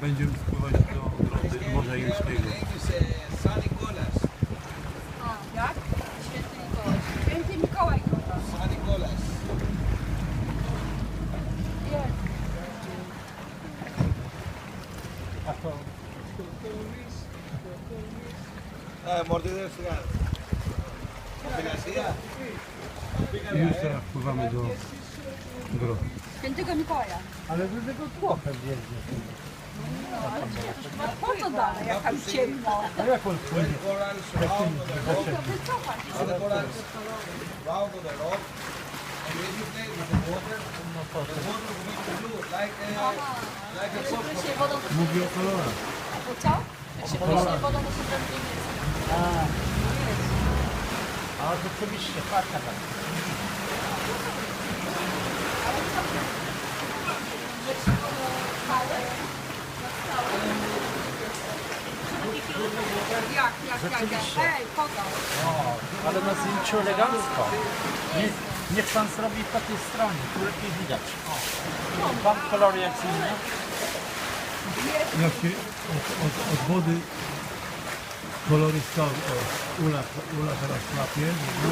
będziemy spływać do Grody Morza Jońskiego. Jak? Święty Mikołaj. Święty Mikołaj. I już teraz pływamy do Grody. Świętego Mikołaja. Ale do tego trochę biegnie. Po co dalej, jak tam ciemno? A jak on the rock. To wycofać. A, a to Mówię o kolorach. to co? Jak się pryśnie wodą to się zrobi niebiesko. A, a rzeczywiście, faka tak. Jak, jak, jak, jak? Ej, pokaż. O, ale na zdjęciu elegancko. Niech, niech pan zrobi po tej stronie, tu lepiej widać. O, pan kolor jak inny. Jak się od, od, od wody kolorysta o, Ula, Ula teraz łapie, no,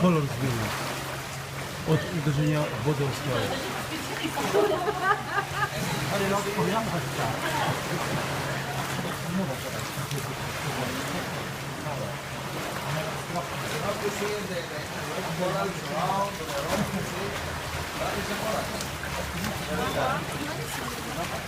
kolor zmienia. Od uderzenia w wodę o skałę. Ale tak. See the, the corals round the rock, you